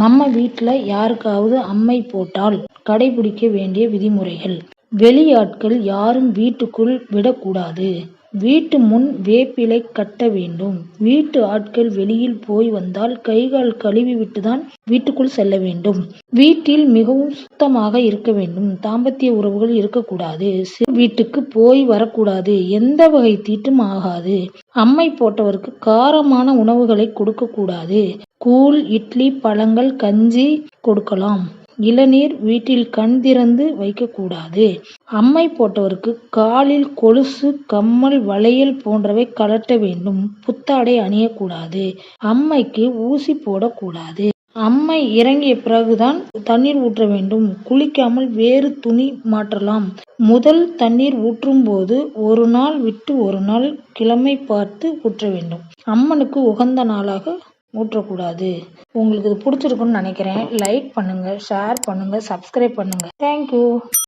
நம்ம வீட்ல யாருக்காவது அம்மை போட்டால் கடைபிடிக்க வேண்டிய விதிமுறைகள். வெளியாட்கள் யாரும் வீட்டுக்குள் விடக்கூடாது. வீட்டு முன் வேப்பிலை கட்ட வேண்டும். வீட்டு ஆட்கள் வெளியில் போய் வந்தால் கை கால் கழுவி விட்டுதான் வீட்டுக்குள் செல்ல வேண்டும். வீட்டில் மிகவும் சுத்தமாக இருக்க வேண்டும். தாம்பத்திய உறவுகள் இருக்கக்கூடாது. வீட்டுக்கு போய் வரக்கூடாது. எந்த வகை தீட்டும் ஆகாது. அம்மை போட்டவருக்கு காரமான உணவுகளை கொடுக்க கூடாது கூழ் இட்லி பழங்கள் கஞ்சி கொடுக்கலாம். இளநீர் வீட்டில் கண் திறந்து வைக்கக்கூடாது. அம்மை போட்டவருக்கு காலில் கொலுசு கம்மல் வளையல் போன்றவை கழட்ட வேண்டும். புத்தாடை அணியக்கூடாது. அம்மைக்கு ஊசி போடக்கூடாது. அம்மை இறங்கிய பிறகுதான் தண்ணீர் ஊற்ற வேண்டும். குளிக்காமல் வேறு துணி மாற்றலாம். முதல் தண்ணீர் ஊற்றும் போது ஒரு நாள் விட்டு ஒரு நாள் கிழமை பார்த்து ஊற்ற வேண்டும். அம்மனுக்கு உகந்த நாளாக ஊற்றக்கூடாது உங்களுக்கு இது பிடிச்சிருக்குன்னு நினைக்கிறேன். லைக் பண்ணுங்க ஷேர் பண்ணுங்க சப்ஸ்கிரைப் பண்ணுங்க. தேங்க்யூ